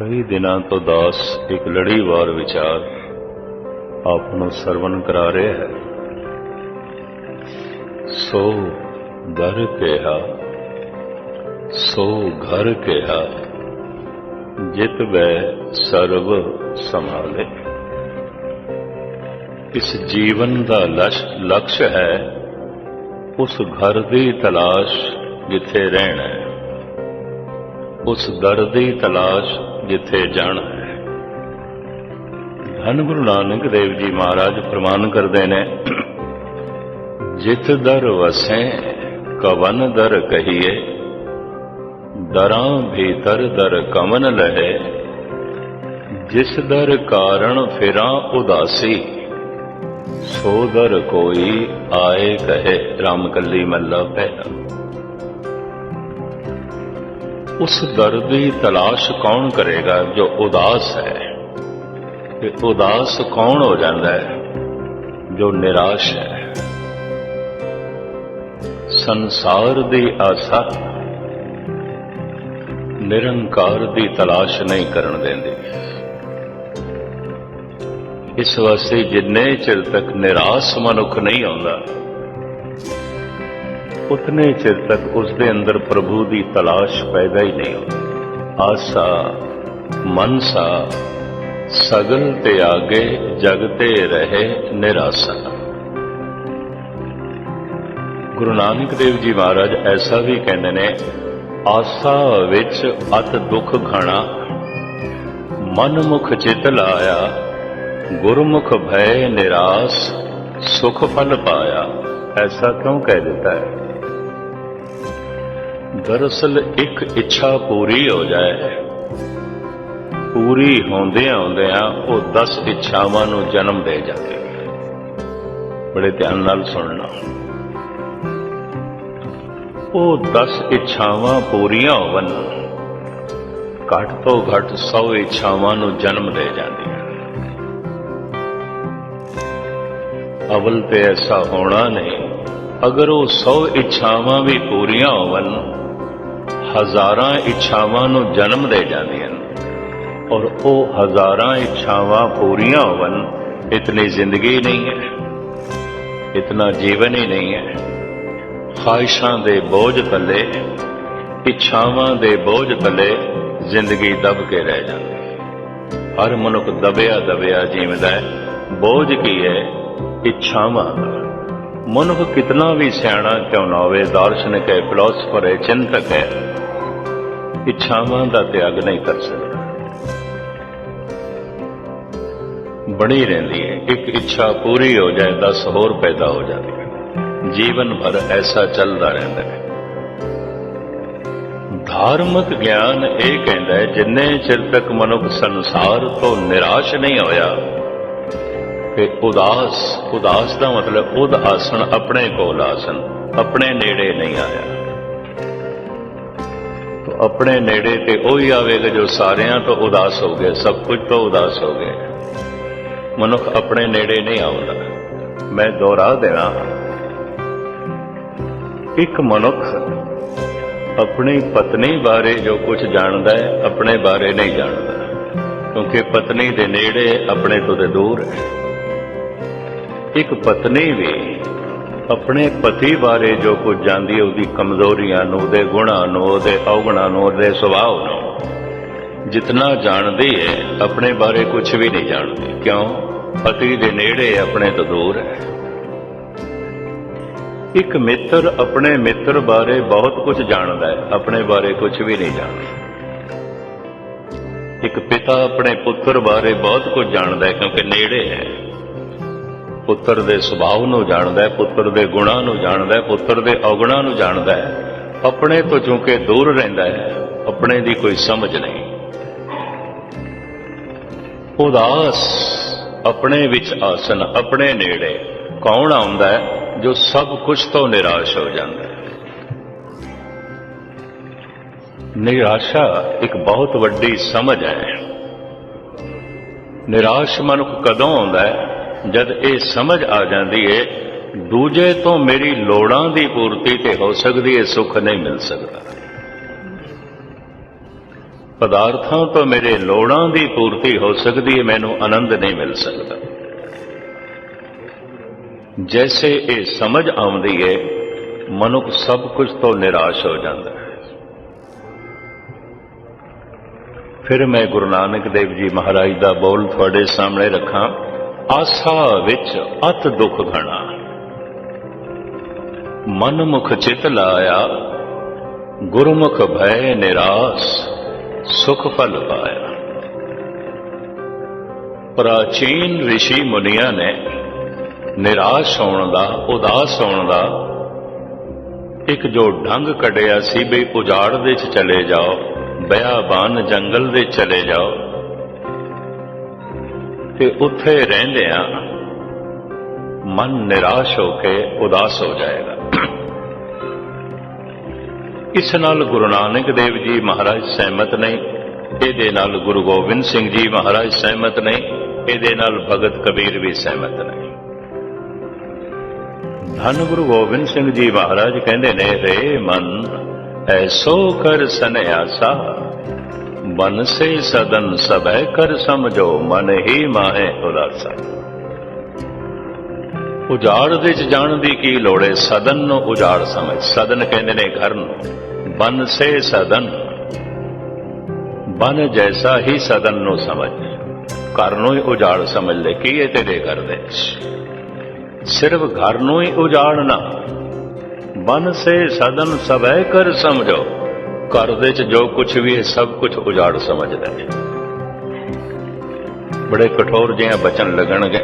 ਕਈ ਦਿਨਾਂ ਤੋਂ ਦਾਸ ਇੱਕ ਲੜੀਵਾਰ ਵਿਚਾਰ ਆਪ ਨੂੰ ਸਰਵਨ ਕਰਾ ਰਿਹਾ ਹੈ। ਸੋ ਘਰ ਕਿਹਾ, ਸੋ ਘਰ ਕਿਹਾ, ਜਿਤ ਵੈ ਸਰਵ ਸੰਭਾਲੇ। ਇਸ ਜੀਵਨ ਦਾ ਲਸ਼ ਲਕਸ਼ ਹੈ, ਉਸ ਘਰ ਦੀ ਤਲਾਸ਼ ਜਿੱਥੇ ਰਹਿਣਾ ਹੈ। ਉਸ ਦਰ ਦੀ ਤਲਾਸ਼ ਜਿੱਥੇ ਜਾਣਾ। ਹੈ ਧੰਨ ਗੁਰੂ ਨਾਨਕ ਦੇਵ ਜੀ ਮਹਾਰਾਜ ਪ੍ਰਮਾਨ ਕਰਦੇ ਨੇ ਜਿਤ ਦਰ ਵਸੈ, ਕਵਨ ਦਰ ਕਹੀਏ, ਦਰਾਂ ਭੀਤਰ ਦਰ ਕਮਨ ਲਹੇ, ਜਿਸ ਦਰ ਕਾਰਣ ਫਿਰਾਂ ਉਦਾਸੀ, ਸੋ ਦਰ ਕੋਈ ਆਏ ਕਹੇ। ਰਾਮ ਕੱਲੀ ਮੱਲਾ ਪਹਿਲਾ। ਉਸ ਦਰ ਦੀ ਤਲਾਸ਼ ਕੌਣ ਕਰੇਗਾ ਜੋ ਉਦਾਸ ਹੈ? ਤੇ ਉਦਾਸ ਕੌਣ ਹੋ ਜਾਂਦਾ ਹੈ ਜੋ ਨਿਰਾਸ਼ ਹੈ? ਸੰਸਾਰ ਦੀ ਆਸਾ ਨਿਰੰਕਾਰ ਦੀ ਤਲਾਸ਼ ਨਹੀਂ ਕਰਨ ਦਿੰਦੀ। ਇਸ ਵਾਸਤੇ ਜਿੰਨੇ ਚਿਰ ਤੱਕ ਨਿਰਾਸ਼ ਮਨੁੱਖ ਨਹੀਂ ਆਉਂਦਾ ਉਤਨੇ ਚਿਰ ਤੱਕ ਉਸ ਦੇ ਅੰਦਰ ਪ੍ਰਭੂ ਦੀ ਤਲਾਸ਼ ਪੈਦਾ ਹੀ ਨਹੀਂ ਹੁੰਦੀ ਆਸਾ, ਮਨਸਾ ਸਗਲ ਤੇ ਆਗੇ, ਜਗ ਤੇ ਰਹੇ, ਨਿਰਾਸਾ। ਗੁਰੂ ਨਾਨਕ ਦੇਵ ਜੀ ਮਹਾਰਾਜ ਐਸਾ ਵੀ ਕਹਿੰਦੇ ਨੇ, ਆਸਾ ਵਿੱਚ ਅਤ ਦੁੱਖ ਖਾਣਾ ਮਨ ਮੁਖ ਚਿਤ ਲਾਇਆ, ਗੁਰਮੁਖ ਭੈ ਨਿਰਾਸ, ਸੁਖ ਫਲ ਪਾਇਆ। ਐਸਾ ਕਿਉਂ ਕਹਿ ਦਿੱਤਾ ਹੈ? ਦਰਅਸਲ ਇੱਕ ਇੱਛਾ ਪੂਰੀ ਹੋ ਜਾਏ। ਪੂਰੀ ਹੁੰਦਿਆਂ ਆਉਂਦਿਆਂ ਉਹ 10 ਇੱਛਾਵਾਂ ਨੂੰ ਜਨਮ ਦੇ ਜਾਂਦੇ। ਬੜੇ ਧਿਆਨ ਨਾਲ ਸੁਣਨਾ। ਉਹ 10 ਇੱਛਾਵਾਂ ਪੂਰੀਆਂ ਹੋਵਨ, ਘੱਟ ਤੋਂ ਘੱਟ 100 ਇੱਛਾਵਾਂ ਨੂੰ ਜਨਮ ਦੇ ਜਾਂਦੀਆਂ ਅਵਲ ਤੇ ਐਸਾ ਹੋਣਾ ਨਹੀਂ। ਅਗਰ ਉਹ 100 ਇੱਛਾਵਾਂ ਵੀ ਪੂਰੀਆਂ ਹੋਵਨ ਹਜ਼ਾਰਾਂ ਇੱਛਾਵਾਂ ਨੂੰ ਜਨਮ ਦੇ ਜਾਂਦੀਆਂ ਔਰ ਉਹ ਹਜ਼ਾਰਾਂ ਇੱਛਾਵਾਂ ਪੂਰੀਆਂ ਹੋਵਨ, ਇਤਨੀ ਜ਼ਿੰਦਗੀ ਨਹੀਂ ਹੈ, ਇਤਨਾ ਜੀਵਨ ਹੀ ਨਹੀਂ ਹੈ। ਖਾਹਿਸ਼ਾਂ ਦੇ ਬੋਝ ਥੱਲੇ ਇੱਛਾਵਾਂ ਦੇ ਬੋਝ ਥੱਲੇ ਜ਼ਿੰਦਗੀ ਦਬ ਕੇ ਰਹਿ ਜਾਂਦੀ ਹਰ ਮਨੁੱਖ ਦਬਿਆ ਦਬਿਆ ਜੀਵਦਾ ਹੈ। ਬੋਝ ਕੀ ਹੈ? ਇੱਛਾਵਾਂ ਦਾ। ਮਨੁੱਖ ਕਿਤਨਾ ਵੀ ਸਿਆਣਾ ਕਿਉਂ ਨਾ ਹੋਵੇ, ਦਾਰਸ਼ਨਿਕ ਹੈ ਫਿਲਾਸਫਰ ਹੈ, ਚਿੰਤਕ ਹੈ। ਇੱਛਾਵਾਂ ਦਾ ਤਿਆਗ ਨਹੀਂ ਕਰ ਸਕਦਾ। ਬਣੀ ਰਹਿੰਦੀ ਹੈ। ਇੱਕ ਇੱਛਾ ਪੂਰੀ ਹੋ ਜਾਏ 10 ਹੋਰ ਪੈਦਾ ਹੋ ਜਾਂਦੀ ਹੈ। ਜੀਵਨ ਭਰ ਐਸਾ ਚੱਲਦਾ ਰਹਿੰਦਾ ਹੈ। ਧਾਰਮਿਕ ਗਿਆਨ ਇਹ ਕਹਿੰਦਾ ਹੈ, ਜਿੰਨੇ ਚਿਰ ਤੱਕ ਮਨੁੱਖ ਸੰਸਾਰ ਤੋਂ ਨਿਰਾਸ਼ ਨਹੀਂ ਹੋਇਆ ਕਿ ਉਦਾਸ ਉਦਾਸ ਦਾ ਮਤਲਬ ਉਦ ਆਸਣ ਆਪਣੇ ਕੋਲ ਆਸਣ, ਆਪਣੇ ਨੇੜੇ ਨਹੀਂ ਆਇਆ। ਆਪਣੇ ਨੇੜੇ ਤੇ ਉਹੀ ਆਵੇਗਾ ਜੋ ਸਾਰਿਆਂ ਤੋਂ ਉਦਾਸ ਹੋ ਗਿਆ, ਸਭ ਕੁਝ ਤੋਂ ਉਦਾਸ ਹੋ ਗਏ ਮਨੁੱਖ ਆਪਣੇ ਨੇੜੇ ਨਹੀਂ ਆਉਂਦਾ। ਮੈਂ ਦੁਹਰਾ ਦੇਣਾ। ਇੱਕ ਮਨੁੱਖ ਆਪਣੀ ਪਤਨੀ ਬਾਰੇ ਜੋ ਕੁਝ ਜਾਣਦਾ ਹੈ, ਆਪਣੇ ਬਾਰੇ ਨਹੀਂ ਜਾਣਦਾ। ਕਿਉਂਕਿ ਪਤਨੀ ਦੇ ਨੇੜੇ ਆਪਣੇ ਤੋਂ ਤੇ ਦੂਰ ਹੈ। ਇੱਕ ਪਤਨੀ ਵੀ ਆਪਣੇ ਪਤੀ ਬਾਰੇ ਜੋ ਕੁਝ ਜਾਣਦੀ ਹੈ, ਉਹਦੀ ਕਮਜ਼ੋਰੀਆਂ ਨੂੰ, ਉਹਦੇ ਗੁਣਾਂ ਨੂੰ, ਉਹਦੇ ਔਗਣਾਂ ਨੂੰ, ਉਹਦੇ ਸੁਭਾਅ ਨੂੰ ਜਿੰਨਾ ਜਾਣਦੀ ਹੈ, ਆਪਣੇ ਬਾਰੇ ਕੁਝ ਵੀ ਨਹੀਂ ਜਾਣਦੀ। ਕਿਉਂ? ਪਤੀ ਦੇ ਨੇੜੇ ਆਪਣੇ ਤੋਂ ਦੂਰ ਹੈ। ਇੱਕ ਮਿੱਤਰ ਆਪਣੇ ਮਿੱਤਰ ਬਾਰੇ ਬਹੁਤ ਕੁਝ ਜਾਣਦਾ ਹੈ, ਆਪਣੇ ਬਾਰੇ ਕੁਝ ਵੀ ਨਹੀਂ ਜਾਣਦਾ। ਇੱਕ ਪਿਤਾ ਆਪਣੇ ਪੁੱਤਰ ਬਾਰੇ ਬਹੁਤ ਕੁਝ ਜਾਣਦਾ ਹੈ, ਕਿਉਂਕਿ ਨੇੜੇ ਹੈ। ਪੁੱਤਰ ਦੇ ਸੁਭਾਅ ਨੂੰ ਜਾਣਦਾ ਹੈ, ਪੁੱਤਰ ਦੇ ਗੁਣਾਂ ਨੂੰ ਜਾਣਦਾ ਹੈ, ਪੁੱਤਰ ਦੇ ਔਗਣਾਂ ਨੂੰ ਜਾਣਦਾ ਹੈ। ਆਪਣੇ ਤੋਂ ਚੁੰਕੇ ਦੂਰ ਰਹਿੰਦਾ ਹੈ, ਆਪਣੇ ਦੀ ਕੋਈ ਸਮਝ ਨਹੀਂ। ਉਦਾਸ ਆਪਣੇ ਵਿੱਚ ਆਸਨ, ਆਪਣੇ ਨੇੜੇ ਕੌਣ ਆਉਂਦਾ ਹੈ, ਜੋ ਸਭ ਕੁਝ ਤੋਂ ਨਿਰਾਸ਼ ਹੋ ਜਾਂਦਾ ਹੈ। ਨਿਰਾਸ਼ਾ ਇੱਕ ਬਹੁਤ ਵੱਡੀ ਸਮਝ ਹੈ। ਨਿਰਾਸ਼ ਮਨੁੱਖ ਕਦੋਂ ਆਉਂਦਾ ਹੈ ਜਦ ਇਹ ਸਮਝ ਆ ਜਾਂਦੀ ਹੈ ਦੂਜੇ ਤੋਂ ਮੇਰੀ ਲੋੜਾਂ ਦੀ ਪੂਰਤੀ ਤੇ ਹੋ ਸਕਦੀ ਹੈ ਸੁੱਖ ਨਹੀਂ ਮਿਲ ਸਕਦਾ। ਪਦਾਰਥਾਂ ਤੋਂ ਮੇਰੇ ਲੋੜਾਂ ਦੀ ਪੂਰਤੀ ਹੋ ਸਕਦੀ ਹੈ ਮੈਨੂੰ ਆਨੰਦ ਨਹੀਂ ਮਿਲ ਸਕਦਾ। ਜੈਸੇ ਇਹ ਸਮਝ ਆਉਂਦੀ ਹੈ ਮਨੁੱਖ ਸਭ ਕੁਝ ਤੋਂ ਨਿਰਾਸ਼ ਹੋ ਜਾਂਦਾ ਹੈ। ਫਿਰ ਮੈਂ ਗੁਰੂ ਨਾਨਕ ਦੇਵ ਜੀ ਮਹਾਰਾਜ ਦਾ ਬੋਲ ਤੁਹਾਡੇ ਸਾਹਮਣੇ ਰੱਖਾਂ। ਆਸਾ ਵਿੱਚ ਅਤ ਦੁੱਖ ਘਣਾ। ਮਨ ਮੁਖ ਚਿਤ ਲਾਇਆ, ਗੁਰਮੁਖ ਭੈ ਨਿਰਾਸ, ਸੁਖ ਫਲ ਪਾਇਆ। ਪ੍ਰਾਚੀਨ ઋષਿ ਮੁਨੀਆਂ ਨੇ ਨਿਰਾਸ਼ ਹੋਣ ਦਾ, ਉਦਾਸ ਹੋਣ ਦਾ ਇੱਕ ਜੋ ਢੰਗ ਕੱਢਿਆ ਸੀ ਵੀ ਉਜਾੜ ਦੇ ਚ ਚਲੇ ਜਾਓ, ਬਿਆਬਾਨ ਜੰਗਲ ਦੇ ਚਲੇ ਜਾਓ। ਤੇ ਉੱਥੇ ਰਹਿੰਦਿਆਂ ਮਨ ਨਿਰਾਸ਼ ਹੋ ਕੇ ਉਦਾਸ ਹੋ ਜਾਏਗਾ। ਇਸ ਨਾਲ ਗੁਰੂ ਨਾਨਕ ਦੇਵ ਜੀ ਮਹਾਰਾਜ ਸਹਿਮਤ ਨਹੀਂ, ਇਹਦੇ ਨਾਲ ਗੁਰੂ ਗੋਬਿੰਦ ਸਿੰਘ ਜੀ ਮਹਾਰਾਜ ਸਹਿਮਤ ਨਹੀਂ, ਇਹਦੇ ਨਾਲ ਭਗਤ ਕਬੀਰ ਵੀ ਸਹਿਮਤ ਨਹੀਂ। ਧੰਨ ਗੁਰੂ ਗੋਬਿੰਦ ਸਿੰਘ ਜੀ ਮਹਾਰਾਜ ਕਹਿੰਦੇ ਨੇ ਰੇ ਮਨ, ਐਸੋ ਕਰ ਸਨਿਆਸਾ। ਮਨ ਸੇ ਸਦਨ ਸਭੈ ਕਰ ਸਮਝੋ, ਮਨ ਹੀ ਮਾਹੇ ਉਦਾਸਾ। ਉਜਾੜ ਦੇ ਚ ਜਾਣ ਦੀ ਕੀ ਲੋੜ ਹੈ ਸਦਨ ਨੂੰ ਉਜਾੜ ਸਮਝ। ਸਦਨ ਕਹਿੰਦੇ ਨੇ ਘਰ ਨੂੰ, ਬਨ ਸੇ ਸਦਨ। ਬਨ ਜੈਸਾ ਹੀ ਸਦਨ ਨੂੰ ਸਮਝ। ਘਰ ਨੂੰ ਹੀ ਉਜਾੜ ਸਮਝ ਲੈ, ਕੀ ਇਹ ਤੇਰੇ ਘਰ ਦੇ? ਸਿਰਫ ਘਰ ਨੂੰ ਹੀ ਉਜਾੜਨਾ। ਬਨ ਸੇ ਸਦਨ ਸਭੈ ਕਰ ਸਮਝੋ। ਘਰ ਦੇ ਚ ਜੋ ਕੁਝ ਵੀ ਹੈ, ਸਭ ਕੁਝ ਉਜਾੜ ਸਮਝਦਾ ਹੈ ਬੜੇ ਕਠੋਰ ਜਿਹਾ ਬਚਨ ਲੱਗਣਗੇ।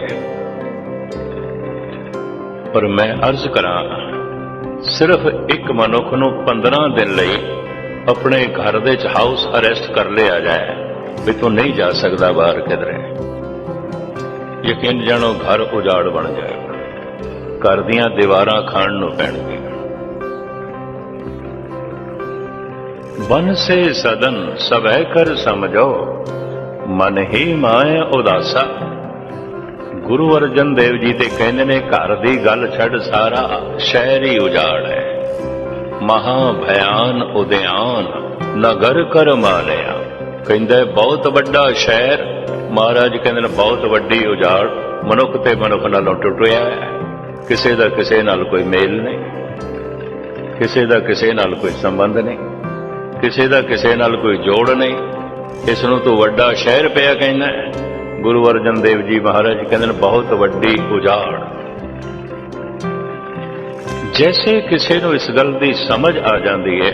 ਪਰ ਮੈਂ ਅਰਜ਼ ਕਰਾਂ, ਸਿਰਫ ਇੱਕ ਮਨੁੱਖ ਨੂੰ 15 ਦਿਨ ਲਈ ਆਪਣੇ ਘਰ ਦੇ ਚ ਹਾਊਸ ਅਰੈਸਟ ਕਰ ਲਿਆ ਜਾਏ, ਵੀ ਤੂੰ ਨਹੀਂ ਜਾ ਸਕਦਾ ਬਾਹਰ ਕਿਧਰੇ। ਯਕੀਨ ਜਾਣੋ, ਘਰ ਉਜਾੜ ਬਣ ਜਾਏਗਾ ਘਰ ਦੀਆਂ ਦੀਵਾਰਾਂ ਖਾਣ ਨੂੰ ਪੈਣਗੀਆਂ ਬਨ ਸੇ ਸਦਨ ਸਵੈ ਕਰ ਸਮਝੋ, ਮਨ ਹੀ ਮਾਏ ਉਦਾਸਾ। ਗੁਰੂ ਅਰਜਨ ਦੇਵ ਜੀ ਤੇ ਕਹਿੰਦੇ ਨੇ, ਘਰ ਦੀ ਗੱਲ ਛੱਡ ਸਾਰਾ ਸ਼ਹਿਰ ਹੀ ਉਜਾੜ ਹੈ। ਮਹਾ ਭਿਆਨ ਉਦਿਆਨ ਨਗਰ ਕਰ ਮਾਲਿਆ ਕਹਿੰਦਾ, ਬਹੁਤ ਵੱਡਾ ਸ਼ਹਿਰ, ਮਹਾਰਾਜ ਕਹਿੰਦੇ ਨੇ, ਬਹੁਤ ਵੱਡੀ ਉਜਾੜ, ਮਨੁੱਖ ਤੇ ਮਨੁੱਖ ਨਾਲੋਂ ਟੁੱਟਿਆ ਹੈ। ਕਿਸੇ ਦਾ ਕਿਸੇ ਨਾਲ ਕੋਈ ਮੇਲ ਨਹੀਂ, ਕਿਸੇ ਦਾ ਕਿਸੇ ਨਾਲ ਕੋਈ ਸੰਬੰਧ ਨਹੀਂ। ਕਿਸੇ ਦਾ ਕਿਸੇ ਨਾਲ ਕੋਈ ਜੋੜ ਨਹੀਂ। ਇਸ ਨੂੰ ਤੋਂ ਵੱਡਾ ਸ਼ਹਿਰ ਪਿਆ ਕਹਿੰਦਾ ਗੁਰੂ ਅਰਜਨ ਦੇਵ ਜੀ ਮਹਾਰਾਜ ਕਹਿੰਦੇ ਨੇ, ਬਹੁਤ ਵੱਡੀ ਉਜਾੜ। ਜੈਸੇ ਕਿਸੇ ਨੂੰ ਇਸ ਗੱਲ ਦੀ ਸਮਝ ਆ ਜਾਂਦੀ ਹੈ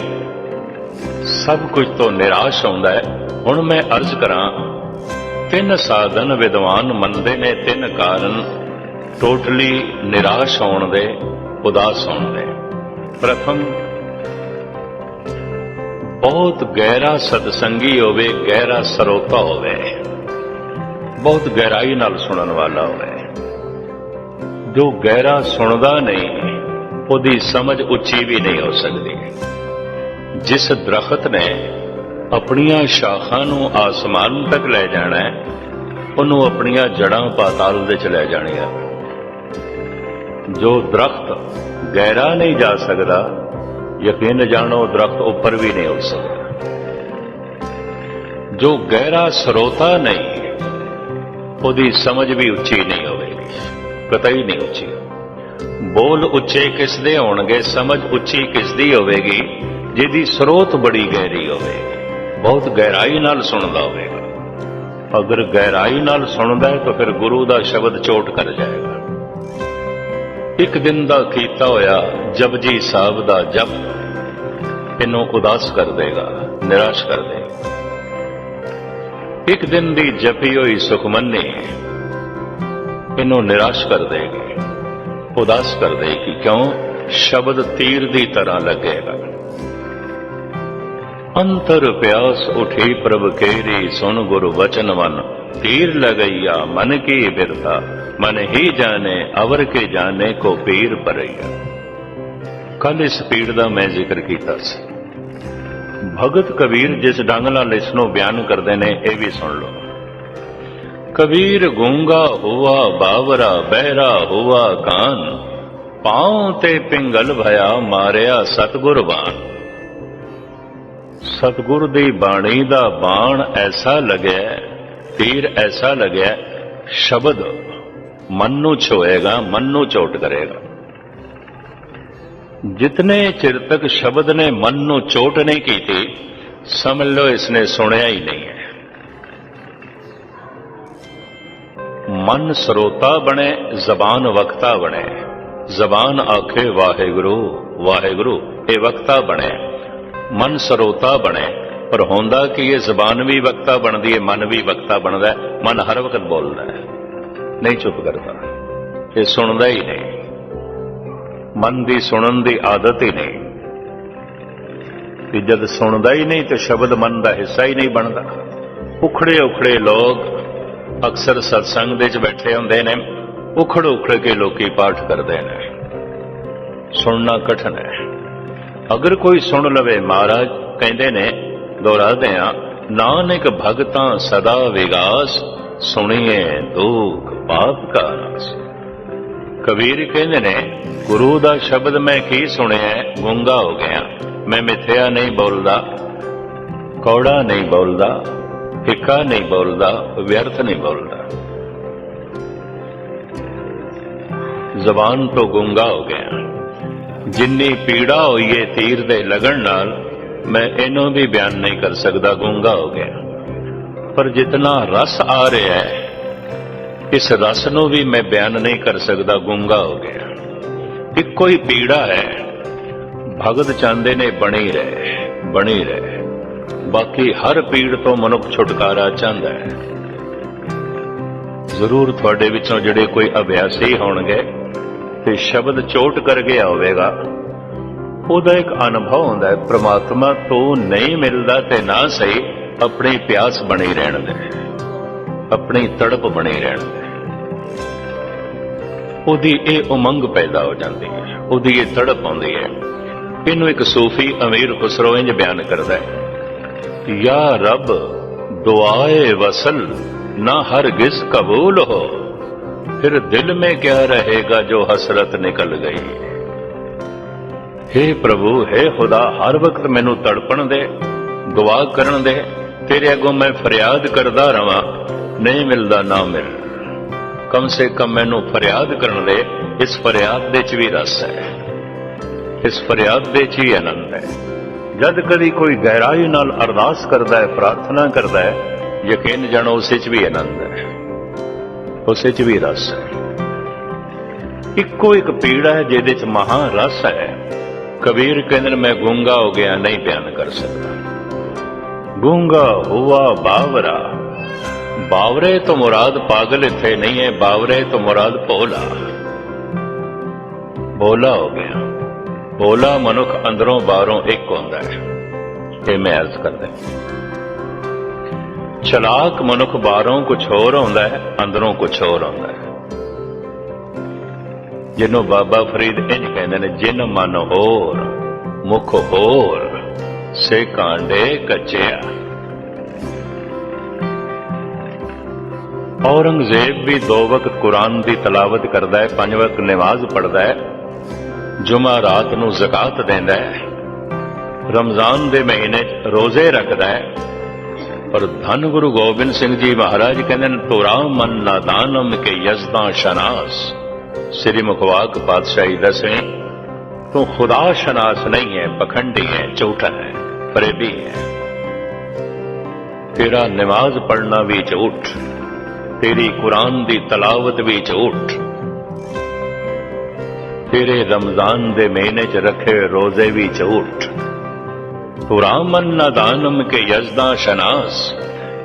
ਸਭ ਕੁਝ ਤੋਂ ਨਿਰਾਸ਼ ਹੁੰਦਾ ਹੈ। ਹੁਣ ਮੈਂ ਅਰਜ਼ ਕਰਾਂ, ਤਿੰਨ ਸਾਧਨ ਵਿਦਵਾਨ ਮੰਨਦੇ ਨੇ, ਤਿੰਨ ਕਾਰਨ ਟੋਟਲੀ ਨਿਰਾਸ਼ ਹੋਣ ਦੇ, ਉਦਾਸ ਹੋਣ ਦੇ। ਪ੍ਰਥਮ ਬਹੁਤ ਗਹਿਰਾ ਸਤਸੰਗੀ ਹੋਵੇ, ਗਹਿਰਾ ਸਰੋਤਾ ਹੋਵੇ, ਬਹੁਤ ਗਹਿਰਾਈ ਨਾਲ ਸੁਣਨ ਵਾਲਾ ਹੋਵੇ। ਜੋ ਗਹਿਰਾ ਸੁਣਦਾ ਨਹੀਂ, ਉਹਦੀ ਸਮਝ ਉੱਚੀ ਵੀ ਨਹੀਂ ਹੋ ਸਕਦੀ। ਜਿਸ ਦਰਖਤ ਨੇ ਆਪਣੀਆਂ ਸ਼ਾਖਾਂ ਨੂੰ ਆਸਮਾਨ ਤੱਕ ਲੈ ਜਾਣਾ ਹੈ, ਉਹਨੂੰ ਆਪਣੀਆਂ ਜੜਾਂ ਪਾਤਾਲ ਦੇ ਚ ਲੈ ਜਾਣੀਆਂ। ਜੋ ਦਰਖਤ ਗਹਿਰਾ ਨਹੀਂ ਜਾ ਸਕਦਾ ਯਕੀਨ ਜਾਣੋ, ਦਰਖਤ ਉੱਪਰ ਵੀ ਨਹੀਂ ਉੱਠ ਸਕਦਾ ਜੋ ਗਹਿਰਾ ਸਰੋਤਾ ਨਹੀਂ, ਉਹਦੀ ਸਮਝ ਵੀ ਉੱਚੀ ਨਹੀਂ ਹੋਵੇਗੀ ਕਤਈ ਨਹੀਂ ਉੱਚੀ। ਬੋਲ ਉੱਚੇ ਕਿਸ ਦੇ ਹੋਣਗੇ, ਸਮਝ ਉੱਚੀ ਕਿਸ ਦੀ ਹੋਵੇਗੀ, ਜਿਹਦੀ ਸਰੋਤ ਬੜੀ ਗਹਿਰੀ ਹੋਵੇ ਬਹੁਤ ਗਹਿਰਾਈ ਨਾਲ ਸੁਣਦਾ ਹੋਵੇਗਾ। ਅਗਰ ਗਹਿਰਾਈ ਨਾਲ ਸੁਣਦਾ ਹੈ, ਤਾਂ ਫਿਰ ਗੁਰੂ ਦਾ ਸ਼ਬਦ ਚੋਟ ਕਰ ਜਾਏਗਾ। ਇੱਕ ਦਿਨ ਦਾ ਕੀਤਾ ਹੋਇਆ ਜਪਜੀ ਸਾਹਿਬ ਦਾ ਜਪ ਇਹਨੂੰ ਉਦਾਸ ਕਰ ਦੇਗਾ, ਨਿਰਾਸ਼ ਕਰ ਦੇਗਾ। ਇੱਕ ਦਿਨ ਦੀ ਜਪੀ ਹੋਈ ਸੁਖਮਨੀ ਇਹਨੂੰ ਨਿਰਾਸ਼ ਕਰ ਦੇਗੀ, ਉਦਾਸ ਕਰ ਦੇਗੀ, ਕਿਉਂ? ਸ਼ਬਦ ਤੀਰ ਦੀ ਤਰ੍ਹਾਂ ਲੱਗੇਗਾ। ਅੰਤਰ ਪਿਆਸ ਉਠੀ ਪ੍ਰਭ ਕੇਰੀ, ਸੁਣ ਗੁਰ ਵਚਨ ਮਨ, ਤੀਰ ਲਗਈਆ ਮਨ ਕੀ ਬਿਰਤਾ ਮਨ ਹੀ ਜਾਣੇ, ਅਵਰ ਕੇ ਜਾਣੇ ਕੋ ਪੀਰ ਪਰਈਆ। ਕੱਲ ਇਸ ਪੀੜ ਦਾ ਮੈਂ ਜ਼ਿਕਰ ਕੀਤਾ ਸੀ। ਭਗਤ ਕਬੀਰ ਜਿਸ ਢੰਗ ਨਾਲ ਇਸ ਨੂੰ ਬਿਆਨ ਕਰਦੇ ਨੇ, ਇਹ ਵੀ ਸੁਣ ਲਓ। ਕਬੀਰ ਗੂੰਗਾ ਹੁਆ, ਬਾਵਰਾ, ਬਹਿਰਾ ਹੁਆ ਕਾਨ। ਪਾਉ ਤੇ ਪਿੰਗਲ ਭਇਆ ਮਾਰਿਆ ਸਤਗੁਰ ਬਾਣ। ਸਤਿਗੁਰ ਦੀ ਬਾਣੀ ਦਾ ਬਾਣ ਐਸਾ ਲੱਗਿਆ ਤੀਰ ਐਸਾ ਲੱਗਿਆ, ਸ਼ਬਦ ਮਨ ਨੂੰ ਛੋਏਗਾ, ਮਨ ਨੂੰ ਚੋਟ ਕਰੇਗਾ। ਜਿਤਨੇ ਚਿਰ ਤੱਕ ਸ਼ਬਦ ਨੇ ਮਨ ਨੂੰ ਚੋਟ ਨਹੀਂ ਕੀਤੀ, ਸਮਝ ਲਓ ਇਸਨੇ ਸੁਣਿਆ ਹੀ ਨਹੀਂ ਹੈ। ਮਨ ਸਰੋਤਾ ਬਣੇ, ਜ਼ਬਾਨ ਵਕਤਾ ਬਣੇ। ਜ਼ਬਾਨ ਆਖੇ, ਵਾਹਿਗੁਰੂ ਵਾਹਿਗੁਰੂ, ਇਹ ਵਕਤਾ ਬਣੇ। ਮਨ ਸਰੋਤਾ ਬਣੇ, ਪਰ ਹੁੰਦਾ ਕਿ ਇਹ ਜ਼ਬਾਨ ਵੀ ਵਕਤਾ ਬਣਦੀ ਹੈ, ਮਨ ਵੀ ਵਕਤਾ ਬਣਦਾ ਮਨ ਹਰ ਵਕਤ ਬੋਲਦਾ ਹੈ। ਨਹੀਂ ਚੁੱਪ ਕਰਦਾ। ਇਹ ਸੁਣਦਾ ਹੀ ਨਹੀਂ। ਮਨ ਦੀ ਸੁਣਨ ਦੀ ਆਦਤ ਹੀ ਨਹੀਂ। ਕਿ ਜਦ ਸੁਣਦਾ ਹੀ ਨਹੀਂ ਤੇ ਸ਼ਬਦ ਮਨ ਦਾ ਹਿੱਸਾ ਹੀ ਨਹੀਂ ਬਣਦਾ। ਉਖੜੇ ਉਖੜੇ ਲੋਕ ਅਕਸਰ ਸਤਸੰਗ ਦੇ ਵਿੱਚ ਬੈਠੇ ਹੁੰਦੇ ਨੇ। ਉਖੜ ਉਖੜ ਕੇ ਲੋਕੀ ਪਾਠ ਕਰਦੇ ਨੇ। ਸੁਣਨਾ ਕਠਨ ਹੈ। ਅਗਰ ਕੋਈ ਸੁਣ ਲਵੇ ਮਹਾਰਾਜ, ਕਹਿੰਦੇ ਨੇ ਦੁਹਰਾਦੇ ਆ ਨਾਨਕ ਭਗਤਾਂ ਸਦਾ ਵਿਗਾਸ ਸੁਣੀਏ ਦੁਖ ਪਾਪ ਕਾ ਕਬੀਰ ਕਹਿੰਦੇ ਨੇ, ਗੁਰੂ ਦਾ ਸ਼ਬਦ ਮੈਂ ਕੀ ਸੁਣਿਆ, ਗੁੰਗਾ ਹੋ ਗਿਆ। ਮੈਂ ਮਿੱਥਿਆ ਨਹੀਂ ਬੋਲਦਾ, ਕੌੜਾ ਨਹੀਂ ਬੋਲਦਾ, ਫਿੱਕਾ ਨਹੀਂ ਬੋਲਦਾ, ਵਿਅਰਥ ਨਹੀਂ ਬੋਲਦਾ। ਜ਼ਬਾਨ ਤੋਂ ਗੁੰਗਾ ਹੋ ਗਿਆ। ਜਿੰਨੀ ਪੀੜਾ ਹੋਈ ਏ ਤੀਰ ਦੇ ਲਗਣ ਨਾਲ, ਮੈਂ ਇਹਨੂੰ ਵੀ ਬਿਆਨ ਨਹੀਂ ਕਰ ਸਕਦਾ, ਗੁੰਗਾ ਹੋ ਗਿਆ। ਪਰ ਜਿਤਨਾ ਰਸ ਆ ਰਿਹਾ ਹੈ, ਇਸ ਰਸ ਨੂੰ ਵੀ ਮੈਂ ਬਿਆਨ ਨਹੀਂ ਕਰ ਸਕਦਾ, ਗੁੰਗਾ ਹੋ ਗਿਆ। ਇੱਕੋ ਹੀ ਪੀੜਾ ਹੈ। ਭਗਤ ਚਾਹੁੰਦੇ ਨੇ ਬਣੀ ਰਹੇ ਬਣੀ ਰਹੇ। ਬਾਕੀ ਹਰ ਪੀੜ ਤੋਂ ਮਨੁੱਖ ਛੁਟਕਾਰਾ ਚਾਹੁੰਦਾ ਹੈ। ਜ਼ਰੂਰ ਤੁਹਾਡੇ ਵਿੱਚੋਂ ਜਿਹੜੇ ਕੋਈ ਅਭਿਆਸੀ ਹੋਣਗੇ ਤੇ ਸ਼ਬਦ ਚੋਟ ਕਰ ਗਿਆ ਹੋਵੇਗਾ, ਉਹਦਾ ਇੱਕ ਅਨੁਭਵ ਹੁੰਦਾ ਹੈ, ਪ੍ਰਮਾਤਮਾ ਤੋਂ ਨਹੀਂ ਮਿਲਦਾ ਤੇ ਨਾ ਸਹੀ। ਆਪਣੀ ਪਿਆਸ ਬਣੀ ਰਹਿਣ ਦੇ ਆਪਣੀ ਤੜਪ ਬਣੀ ਰਹਿਣ ਦੇ ਉਹਦੀ ਇਹ ਉਮੰਗ ਪੈਦਾ ਹੋ ਜਾਂਦੀ ਹੈ ਉਹਦੀ ਇਹ ਤੜਪ ਆਉਂਦੀ ਹੈ ਇਹਨੂੰ ਇੱਕ ਸੂਫੀ ਅਮੀਰ ਖੁਸਰੋ ਇੰਜ ਬਿਆਨ ਕਰਦਾ ਹੈ ਯਾ ਰੱਬ ਦੁਆਏ ਵਸਲ ਨਾ ਹਰਗਿਜ਼ ਕਬੂਲ ਹੋ ਫਿਰ ਦਿਲ में क्या रहेगा जो हसरत निकल गई हे ਪ੍ਰਭੂ हे ਖੁਦਾ ਹਰ ਵਕਤ ਮੈਨੂੰ ਤੜਪਣ ਦੇ ਦੁਆ ਕਰਨ ਦੇ ਤੇਰੇ ਅੱਗੋਂ ਮੈਂ ਫਰਿਆਦ ਕਰਦਾ ਰਵਾਂ, ਨਹੀਂ ਮਿਲਦਾ ਨਾ ਮਿਲ। ਕਮ ਸੇ ਕਮ ਮੈਨੂੰ ਫਰਿਆਦ ਕਰਨ ਦੇ, ਇਸ ਫਰਿਆਦ ਦੇ ਚ ਵੀ ਰਸ ਹੈ। ਇਸ ਫਰਿਆਦ ਦੇ ਚ ਹੀ ਆਨੰਦ ਹੈ। ਜਦ ਕਦੀ ਕੋਈ ਗਹਿਰਾਈ ਨਾਲ ਅਰਦਾਸ ਕਰਦਾ ਹੈ, ਪ੍ਰਾਰਥਨਾ ਕਰਦਾ ਹੈ, ਯਕੀਨ ਜਾਣੋ, ਉਸੇ ਚ ਵੀ ਆਨੰਦ ਹੈ। ਉਸੇ ਚ ਵੀ ਰਸ ਹੈ। ਇੱਕੋ ਇੱਕ ਪੀੜਾ ਹੈ, ਜਿਹਦੇ ਚ ਮਹਾ ਰਸ ਹੈ। ਕਬੀਰ ਕਹਿੰਦੇ ਨੇ, ਮੈਂ ਗੂੰਗਾ ਹੋ ਗਿਆ, ਨਹੀਂ ਬਿਆਨ ਕਰ ਸਕਦਾ। ਗੂੰਗਾ ਹੁਆ ਬਾਵਰਾ। ਬਾਵਰੇ ਤੋਂ ਮੁਰਾਦ ਪਾਗਲ ਇੱਥੇ ਨਹੀਂ ਹੈ, ਬਾਵਰੇ ਤੋਂ ਮੁਰਾਦ ਭੋਲਾ। ਭੋਲਾ ਹੋ ਗਿਆ। ਭੋਲਾ ਮਨੁੱਖ ਅੰਦਰੋਂ ਬਾਹਰੋਂ ਇੱਕ ਹੁੰਦਾ ਹੈ। ਇਹ ਮੈਂ ਅਰਜ਼ ਕਰਦਾ ਚਲਾਕ ਮਨੁੱਖ ਬਾਹਰੋਂ ਕੁਝ ਹੋਰ ਹੁੰਦਾ ਹੈ, ਅੰਦਰੋਂ ਕੁਝ ਹੋਰ ਹੁੰਦਾ ਹੈ। ਜਿਹਨੂੰ ਬਾਬਾ ਫਰੀਦ ਇੰਜ ਕਹਿੰਦੇ ਨੇ, ਜਿਨ ਮਨ ਹੋਰ, ਮੁਖ ਹੋਰ ਸੇ ਕਾਂਡੇ ਕੱਚਿਆ ਔਰੰਗਜ਼ੇਬ ਵੀ ਦੋ ਵਕਤ ਕੁਰਾਨ ਦੀ ਤਲਾਵਤ ਕਰਦਾ ਹੈ, ਪੰਜ ਵਕਤ ਨਮਾਜ਼ ਪੜ੍ਹਦਾ ਹੈ, ਜੁਮਾ ਰਾਤ ਨੂੰ ਜ਼ਕਾਤ ਦਿੰਦਾ ਹੈ। ਰਮਜ਼ਾਨ ਦੇ ਮਹੀਨੇ ਰੋਜ਼ੇ ਰੱਖਦਾ ਹੈ। ਪਰ ਧੰਨ ਗੁਰੂ ਗੋਬਿੰਦ ਸਿੰਘ ਜੀ ਮਹਾਰਾਜ ਕਹਿੰਦੇ ਨੇ, ਤੋਰਾ ਮਨ ਨਾਦਾਨਮ ਕੇ ਯਜ਼ਦਾਂ ਸ਼ਨਾਸ। ਸ੍ਰੀ ਮੁਖਵਾਕ ਪਾਤਸ਼ਾਹੀ ਦਸਵੇਂ ਤੂੰ ਖੁਦਾ ਸ਼ਨਾਸ ਨਹੀਂ ਹੈ, ਪਖੰਡੀ ਹੈ, ਝੂਠਾ ਹੈ। ਫਰੇਬੀ ਹੈ। ਤੇਰਾ ਨਮਾਜ਼ ਪੜ੍ਹਨਾ ਵੀ ਝੂਠ, ਤੇਰੀ ਕੁਰਾਨ ਦੀ ਤਲਾਵਤ ਵੀ ਝੂਠ। ਤੇਰੇ ਰਮਜ਼ਾਨ ਦੇ ਮਹੀਨੇ 'ਚ ਰੱਖੇ ਰੋਜ਼ੇ ਵੀ ਝੂਠ। ਪੁਰਾਮਨ ਨਦਾਨਮ ਕੇ ਯਜ਼ਦਾ ਸ਼ਨਾਸ,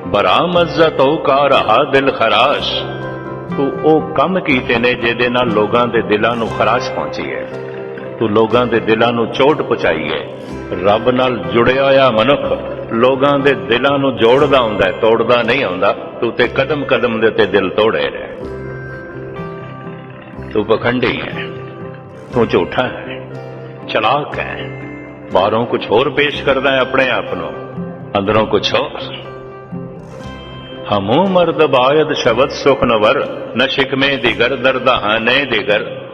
ਬਰਾਮਜ਼ਤ ਕਾ ਰਹਾ ਦਿਲ ਖਰਾਸ਼। ਤੂੰ ਉਹ ਕੰਮ ਕੀਤੇ ਨੇ ਜਿਹਦੇ ਨਾਲ ਲੋਕਾਂ ਦੇ ਦਿਲਾਂ ਨੂੰ ਖਰਾਸ਼ ਪਹੁੰਚੀ ਹੈ। ਤੂੰ ਲੋਕਾਂ ਦੇ ਦਿਲਾਂ ਨੂੰ ਚੋਟ ਪਹੁੰਚਾਈ ਹੈ। ਰੱਬ ਨਾਲ ਜੁੜਿਆ ਹੋਇਆ ਮਨੁੱਖ ਲੋਕਾਂ ਦੇ ਦਿਲਾਂ ਨੂੰ ਜੋੜਦਾ ਹੁੰਦਾ ਹੈ, ਤੋੜਦਾ ਨਹੀਂ ਆਉਂਦਾ ਤੂੰ ਤੇ ਕਦਮ ਕਦਮ ਦੇ ਉੱਤੇ ਦਿਲ ਤੋੜੇ ਰਿਹਾ। ਤੂੰ ਪਖੰਡੀ ਹੈ। ਤੂੰ ਝੂਠਾ ਹੈ। ਚਲਾਕ ਹੈ। ਬਾਹਰੋਂ ਕੁਝ ਹੋਰ ਪੇਸ਼ ਕਰਦਾ ਹੈ ਆਪਣੇ ਆਪ ਨੂੰ। ਅੰਦਰੋਂ ਕੁਝ ਹੋਰ। ਹਮੂ ਮਰਦ ਬਾਇਦ ਸ਼ਬਦ ਸੁਖ ਨਵਰ, ਨ ਸ਼ਿਕਮੇ ਦਿਗਰ ਦਰਦਾ ਦਿਗਰ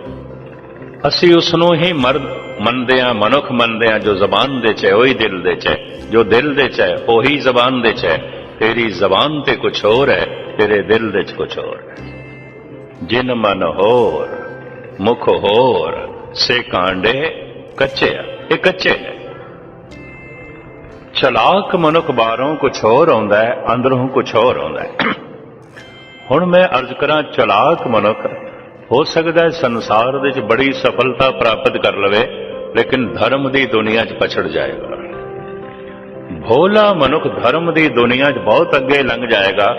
ਅਸੀਂ ਉਸ ਨੂੰ ਹੀ ਮਰਦ ਮੰਨਦੇ ਹਾਂ, ਮਨੁੱਖ ਮੰਨਦੇ ਹਾਂ, ਜੋ ਜ਼ਬਾਨ ਦੇ ਚ ਉਹੀ ਦਿਲ ਦੇ ਚ ਜੋ ਦਿਲ ਦੇ ਚ ਹੈ, ਉਹੀ ਜ਼ਬਾਨ ਦੇ ਚ ਤੇਰੀ ਜ਼ਬਾਨ ਤੇ ਕੁਝ ਹੋਰ ਹੈ, ਤੇਰੇ ਦਿਲ ਦੇ ਚ ਕੁਝ ਹੋਰ ਹੈ। ਜਿਨ ਮਨ ਹੋਰ, ਮੁਖ ਹੋਰ, ਸੇ ਕਾਂਡੇ ਕੱਚੇ ਆ, ਇਹ ਕੱਚੇ ਨੇ। ਚਲਾਕ ਮਨੁੱਖ ਬਾਹਰੋਂ ਕੁਝ ਹੋਰ ਆਉਂਦਾ ਹੈ, ਅੰਦਰੋਂ ਕੁਝ ਹੋਰ ਆਉਂਦਾ ਹੈ। ਹੁਣ ਮੈਂ ਅਰਜ਼ ਕਰਾਂ, ਚਲਾਕ ਮਨੁੱਖ ਹੋ ਸਕਦਾ ਹੈ ਸੰਸਾਰ ਦੇ ਵਿੱਚ ਬੜੀ ਸਫਲਤਾ ਪ੍ਰਾਪਤ ਕਰ ਲਵੇ, ਲੇਕਿਨ ਧਰਮ ਦੀ ਦੁਨੀਆ 'ਚ ਪਛੜ ਜਾਏਗਾ। ਭੋਲਾ ਮਨੁੱਖ ਧਰਮ ਦੀ ਦੁਨੀਆ 'ਚ ਬਹੁਤ ਅੱਗੇ ਲੰਘ ਜਾਏਗਾ,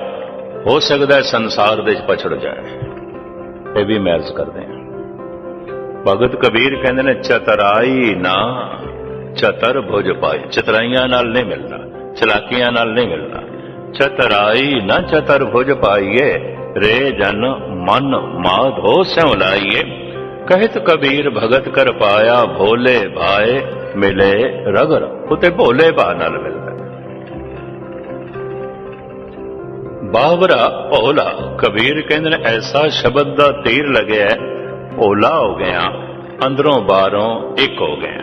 ਹੋ ਸਕਦਾ ਹੈ ਸੰਸਾਰ ਦੇ 'ਚ ਪਛੜ ਜਾਏ। ਇਹ ਵੀ ਮੈਂ ਕਰਦੇ ਹਾਂ। ਭਗਤ ਕਬੀਰ ਕਹਿੰਦੇ ਨੇ, ਚਤਰਾਈ ਨਾ, ਚਤਰ ਭੁਜ ਪਾਈ। ਚਤਰਾਈਆਂ ਨਾਲ ਨਹੀਂ ਮਿਲਦਾ ਚਲਾਕੀਆਂ ਨਾਲ ਨਹੀਂ ਮਿਲਦਾ ਚਤਰਾਈ ਨਾ, ਚਤਰ ਭੁਜ ਪਾਈਏ, ਰੇ ਜਨ ਮਨ ਮਾਧੋ ਸਿਉ ਲਾਈਏ ਕਹਿਤ ਕਬੀਰ ਭਗਤ ਕਰ ਪਾਇਆ ਭੋਲੇ ਭਾਏ ਮਿਲੇ ਰਗਰ ਉਤੇ ਭੋਲੇ ਭਾ ਨਾਲ ਮਿਲਦਾ। ਬਾਵਰਾ ਭੋਲਾ ਕਬੀਰ ਕਹਿੰਦੇ ਨੇ ਐਸਾ ਸ਼ਬਦ ਦਾ ਤੀਰ ਲੱਗਿਆ ਹੈ, ਭੋਲਾ ਹੋ ਗਿਆ ਅੰਦਰੋਂ ਬਾਹਰੋਂ ਇੱਕ ਹੋ ਗਿਆ।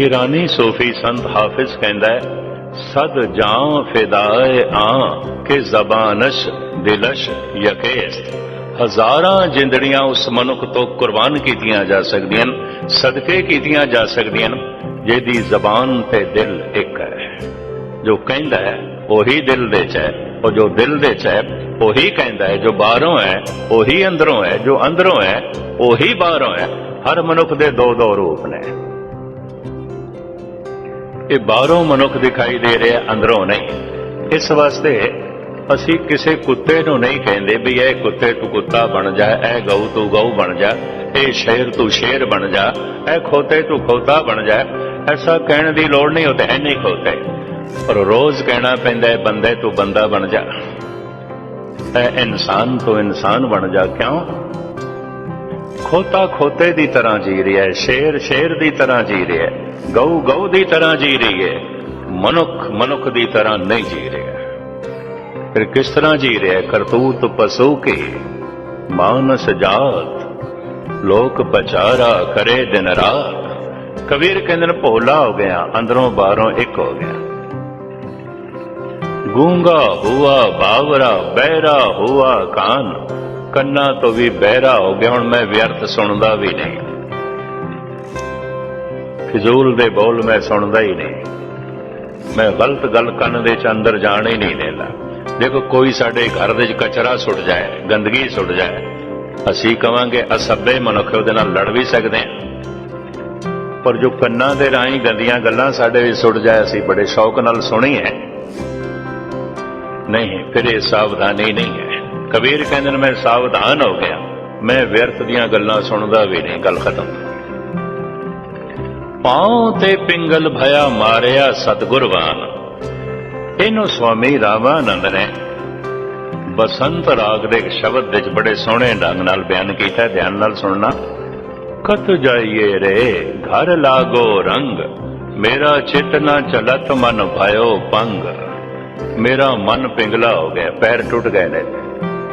ਈਰਾਨੀ ਸੂਫੀ ਸੰਤ ਹਾਫਿਜ਼ ਕਹਿੰਦਾ ਹੈ ਸਦ ਜਾਂ ਫਿਦਾਏ ਆ, ਕਿ ਜ਼ਬਾਨਸ਼ ਦਿਲਸ਼ ਯਕੇਸ। ਹਜ਼ਾਰਾਂ ਜਿੰਦੜੀਆਂ ਉਸ ਮਨੁੱਖ ਤੋਂ ਕੁਰਬਾਨ ਕੀਤੀਆਂ ਜਾ ਸਕਦੀਆਂ ਸਦਕੇ ਕੀਤੀਆਂ ਜਾ ਸਕਦੀਆਂ ਜਿਹਦੀ ਜ਼ਬਾਨ ਤੇ ਦਿਲ ਇੱਕ ਹੈ। ਜੋ ਕਹਿੰਦਾ ਹੈ, ਉਹੀ ਦਿਲ ਦੇ ਚ ਹੈ, ਉਹ ਜੋ ਦਿਲ ਦੇ ਚ ਹੈ, ਉਹੀ ਕਹਿੰਦਾ ਹੈ, ਜੋ ਬਾਹਰੋਂ ਹੈ, ਉਹੀ ਅੰਦਰੋਂ ਹੈ, ਜੋ ਅੰਦਰੋਂ ਹੈ, ਉਹੀ ਬਾਹਰੋਂ ਹੈ, ਹਰ ਮਨੁੱਖ ਦੇ ਦੋ ਦੋ ਰੂਪ ਨੇ। ਇਹ ਬਾਹਰੋਂ ਮਨੁੱਖ ਦਿਖਾਈ ਦੇ ਰਿਹਾ, ਅੰਦਰੋਂ ਨਹੀਂ। ਇਸ ਵਾਸਤੇ ਅਸੀਂ ਕਿਸੇ ਕੁੱਤੇ ਨੂੰ ਨਹੀਂ ਕਹਿੰਦੇ ਵੀ ਇਹ ਕੁੱਤੇ ਤੂੰ ਕੁੱਤਾ ਬਣ ਜਾ, ਇਹ ਗਊ ਤੂੰ ਗਊ ਬਣ ਜਾ, ਇਹ ਸ਼ੇਰ ਤੂੰ ਸ਼ੇਰ ਬਣ ਜਾ, ਇਹ ਖੋਤੇ ਤੂੰ ਖੋਤਾ ਬਣ ਜਾ। ਐਸਾ ਕਹਿਣ ਦੀ ਲੋੜ ਨਹੀਂ ਹੁੰਦੀ ਐ ਨਹੀਂ ਖੋਤੇ। ਪਰ ਰੋਜ਼ ਕਹਿਣਾ ਪੈਂਦਾ ਹੈ, ਬੰਦੇ ਤੂੰ ਬੰਦਾ ਬਣ ਜਾ। ਇਹ ਇਨਸਾਨ ਤੂੰ ਇਨਸਾਨ ਬਣ ਜਾ, ਕਿਉਂ? ਖੋਤਾ ਖੋਤੇ ਦੀ ਤਰ੍ਹਾਂ ਜੀ ਰਿਹਾ ਹੈ, ਸ਼ੇਰ ਸ਼ੇਰ ਦੀ ਤਰ੍ਹਾਂ ਜੀ ਰਿਹਾ ਹੈ। ਗਊ ਗਊ ਦੀ ਤਰ੍ਹਾਂ ਜੀ ਰਹੀ ਹੈ, ਮਨੁੱਖ ਮਨੁੱਖ ਦੀ ਤਰ੍ਹਾਂ ਨਹੀਂ ਜੀ ਰਿਹਾ। ਫਿਰ ਕਿਸ ਤਰ੍ਹਾਂ ਜੀ ਰਿਹਾ ਕਰਤੂਤ ਪਸ਼ੂ ਕੇ, ਮਾਨਸ ਜਾਤ, ਲੋਕ ਬਚਾਰਾ ਕਰੇ ਦਿਨ ਰਾਤ। ਕਬੀਰ ਕਹਿੰਦੇ ਨੇ ਭੋਲਾ ਹੋ ਗਿਆ, ਅੰਦਰੋਂ ਬਾਹਰੋਂ ਇੱਕ ਹੋ ਗਿਆ। ਗੂੰਗਾ ਹੁਆ ਬਾਵਰਾ, ਬਹਿਰਾ ਹੁਆ ਕਾਨ। ਕੰਨਾਂ ਤੋਂ ਵੀ ਬਹਿਰਾ ਹੋ ਗਿਆ, ਹੁਣ ਮੈਂ ਵਿਅਰਥ ਸੁਣਦਾ ਵੀ ਨਹੀਂ। ਫਿਜ਼ੂਲ ਦੇ ਬੋਲ ਮੈਂ ਸੁਣਦਾ ਹੀ ਨਹੀਂ। ਮੈਂ ਗਲਤ ਗੱਲ ਕੰਨ ਦੇ ਚ ਅੰਦਰ ਜਾਣ ਹੀ ਨਹੀਂ ਦੇਣਾ ਦੇਖੋ, ਕੋਈ ਸਾਡੇ ਘਰ ਦੇ ਚ ਕਚਰਾ ਸੁੱਟ ਜਾਏ, ਗੰਦਗੀ ਸੁੱਟ ਜਾਏ, ਅਸੀਂ ਕਵਾਂਗੇ ਅਸੱਬੇ ਮਨੁੱਖ ਉਹਦੇ ਨਾਲ ਲੜ ਵੀ ਸਕਦੇ ਹਾਂ। ਪਰ ਜੋ ਕੰਨਾਂ ਦੇ ਰਾਹੀਂ ਗੰਦੀਆਂ ਗੱਲਾਂ ਸਾਡੇ ਵਿੱਚ ਸੁੱਟ ਜਾਏ, ਅਸੀਂ ਬੜੇ ਸ਼ੌਕ ਨਾਲ ਸੁਣੀ ਹੈ ਨਹੀਂ, ਫਿਰ ਇਹ ਸਾਵਧਾਨੀ ਨਹੀਂ ਹੈ। ਕਬੀਰ ਕਹਿੰਦੇ ਨੇ, ਮੈਂ ਸਾਵਧਾਨ ਹੋ ਗਿਆ। ਮੈਂ ਵਿਅਰਥ ਦੀਆਂ ਗੱਲਾਂ ਸੁਣਦਾ ਵੀ ਨਹੀਂ। ਗੱਲ ਖਤਮ। ਪਾਉ ਤੇ ਪਿੰਗਲ ਭਇਆ ਮਾਰਿਆ ਸਤਗੁਰਵਾਨ ਇਹਨੂੰ ਸਵਾਮੀ ਰਾਮਾਨੰਦ ਨੇ ਬਸੰਤ ਰਾਗ ਦੇ ਸ਼ਬਦ ਵਿੱਚ ਬੜੇ ਸੋਹਣੇ ਢੰਗ ਨਾਲ ਬਿਆਨ ਕੀਤਾ, ਧਿਆਨ ਨਾਲ ਸੁਣਨਾ। ਕਤ ਜਾਈਏ ਰੇ, ਘਰ ਲਾਗੋ ਰੰਗ, ਮੇਰਾ ਚਿਤ ਨਾ ਚਲਤ ਮਨ ਭਇਓ ਪੰਗ। ਮੇਰਾ ਮਨ ਪਿੰਗਲਾ ਹੋ ਗਿਆ, ਪੈਰ ਟੁੱਟ ਗਏ ਨੇ,